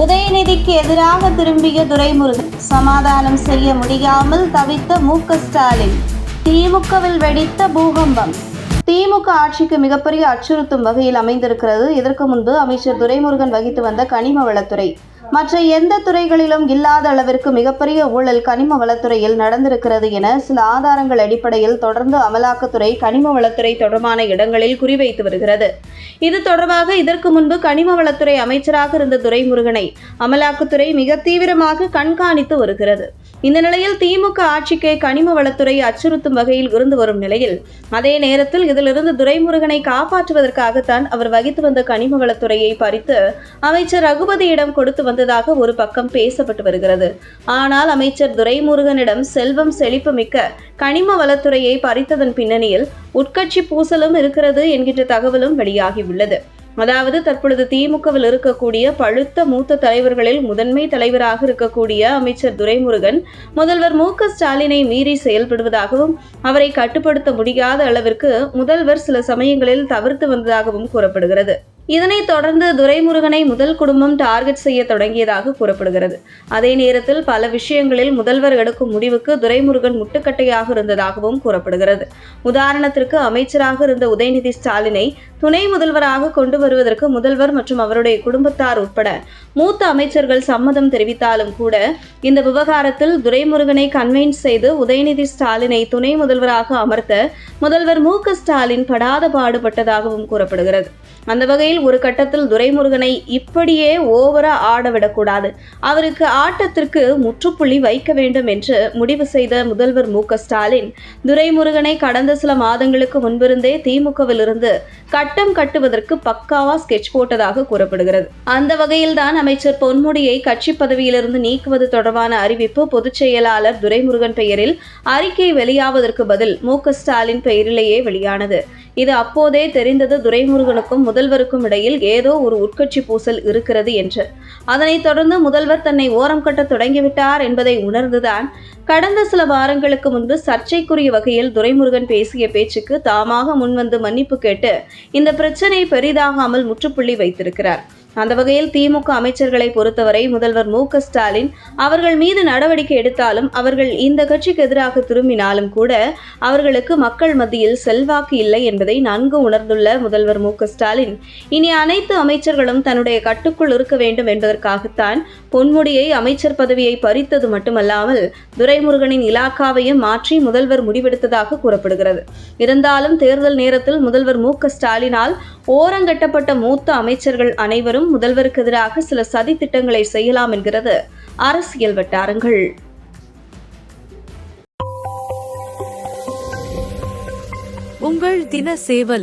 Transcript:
உதயநிதிக்கு எதிராக திரும்பிய துரைமுருகன் சமாதானம் செய்ய முடியாமல் தவித்த மு ஸ்டாலின். திமுகவில் வெடித்த பூகம்பம். திமுக ஆட்சிக்கு மிகப்பெரிய அச்சுறுத்தும் வகையில் அமைந்திருக்கிறது. இதற்கு முன்பு அமைச்சர் துரைமுருகன் வகித்து வந்த கனிம வளத்துறை மற்ற எந்த துறைகளிலும் இல்லாத அளவிற்கு மிகப்பெரிய ஊழல் கனிம வளத்துறையில் நடந்திருக்கிறது என சில ஆதாரங்கள் அடிப்படையில் தொடர்ந்து அமலாக்கத்துறை கனிம வளத்துறை தொடர்பான இடங்களில் குறிவைத்து வருகிறது. இது தொடர்பாக இதற்கு முன்பு கனிம வளத்துறை அமைச்சராக இருந்த துரைமுருகனை அமலாக்கத்துறை மிக தீவிரமாக கண்காணித்து வருகிறது. இந்த நிலையில் திமுக ஆட்சிக்கு கனிம வளத்துறை அச்சுறுத்தும் வகையில் இருந்து வரும் நிலையில் அதே நேரத்தில் இதிலிருந்து துரைமுருகனை காப்பாற்றுவதற்காகத்தான் அவர் வகித்து வந்த கனிம வளத்துறையை பறித்து அமைச்சர் ரகுபதியிடம் கொடுத்து வந்ததாக ஒரு பக்கம் பேசப்பட்டு வருகிறது. ஆனால் அமைச்சர் துரைமுருகனிடம் செல்வம் செழிப்பு மிக்க கனிம வளத்துறையை பறித்ததன் பின்னணியில் உட்கட்சி பூசலும் இருக்கிறது என்கின்ற தகவலும் வெளியாகியுள்ளது. அதாவது தற்பொழுது திமுகவில் இருக்கக்கூடிய பழுத்த மூத்த தலைவர்களில் முதன்மை தலைவராக இருக்கக்கூடிய அமைச்சர் துரைமுருகன் முதல்வர் மு ஸ்டாலினை மீறி செயல்படுவதாகவும் அவரை கட்டுப்படுத்த முடியாத அளவிற்கு முதல்வர் சில சமயங்களில் தவிர்த்து வந்ததாகவும் கூறப்படுகிறது. இதனைத் தொடர்ந்து துரைமுருகனை முதல் குடும்பம் டார்கெட் செய்ய தொடங்கியதாக கூறப்படுகிறது. அதே நேரத்தில் பல விஷயங்களில் முதல்வர் எடுக்கும் முடிவுக்கு துரைமுருகன் முட்டுக்கட்டையாக இருந்ததாகவும் கூறப்படுகிறது. உதாரணத்திற்கு அமைச்சராக இருந்த உதயநிதி ஸ்டாலினை துணை முதல்வராக கொண்டு வருவதற்கு முதல்வர் மற்றும் அவருடைய குடும்பத்தார் உட்பட மூத்த அமைச்சர்கள் சம்மதம் தெரிவித்தாலும் கூட இந்த விவகாரத்தில் துரைமுருகனை கன்வின்ஸ் செய்து உதயநிதி ஸ்டாலினை துணை முதல்வராக அமர்த்த முதல்வர் மு ஸ்டாலின் படாத பாடுபட்டதாகவும் கூறப்படுகிறது. அந்த வகையில் ஒரு கட்டத்தில் துரைமுருகனை இப்படியே ஓவரா ஆட விடக்கூடாது அவருக்கு ஆட்டத்திற்கு முற்றுப்புள்ளி வைக்க வேண்டும் என்று முடிவு செய்த முதல்வர் மு ஸ்டாலின் துரைமுருகனை கடந்த சில மாதங்களுக்கு முன்பிருந்தே திமுகவிலிருந்து கட்டம் கட்டுவதற்கு பக்காவா ஸ்கெட்ச் போட்டதாக கூறப்படுகிறது. அந்த வகையில்தான் அமைச்சர் பொன்முடியை கட்சி பதவியிலிருந்து நீக்குவது தொடர்பான அறிவிப்பு பொதுச் செயலாளர் துரைமுருகன் பெயரில் அறிக்கை வெளியாவதற்கு பதில் மு ஸ்டாலின் பெயரிலேயே வெளியானது. இது அப்போதே தெரிந்தது துரைமுருகனுக்கும் முதல்வருக்கும் இடையில் ஏதோ ஒரு உட்கட்சி பூசல் இருக்கிறது என்று. அதனைத் தொடர்ந்து முதல்வர் தன்னை ஓரம் கட்ட தொடங்கிவிட்டார் என்பதை உணர்ந்துதான் கடந்த சில வாரங்களுக்கு முன்பு சர்ச்சைக்குரிய வகையில் துரைமுருகன் பேசிய பேச்சுக்கு தாமாக முன்வந்து மன்னிப்பு கேட்டு இந்த பிரச்சனை பெரிதாகாமல் முற்றுப்புள்ளி வைத்திருக்கிறார். அந்த வகையில் திமுக அமைச்சர்களை பொறுத்தவரை முதல்வர் மு ஸ்டாலின் அவர்கள் மீது நடவடிக்கை எடுத்தாலும் அவர்கள் இந்த கட்சிக்கு எதிராக திரும்பினாலும் கூட அவர்களுக்கு மக்கள் மத்தியில் செல்வாக்கு இல்லை என்பதை நன்கு உணர்ந்துள்ள முதல்வர் மு ஸ்டாலின். இனி அனைத்து அமைச்சர்களும் தன்னுடைய கட்டுக்குள் இருக்க வேண்டும் என்பதற்காகத்தான் பொன்முடியை அமைச்சர் பதவியை பறித்தது மட்டுமல்லாமல் துரைமுருகனின் இலாக்காவையும் மாற்றி முதல்வர் முடிவெடுத்ததாக கூறப்படுகிறது. இருந்தாலும் தேர்தல் நேரத்தில் முதல்வர் மு ஸ்டாலினால் ஓரங்கட்டப்பட்ட மூத்த அமைச்சர்கள் அனைவரும் முதல்வருக்கு எதிராக சில சதி திட்டங்களை செய்யலாம் என்கிறது. அரசியல் வட்டாரங்கள். உங்கள் தின சேவல்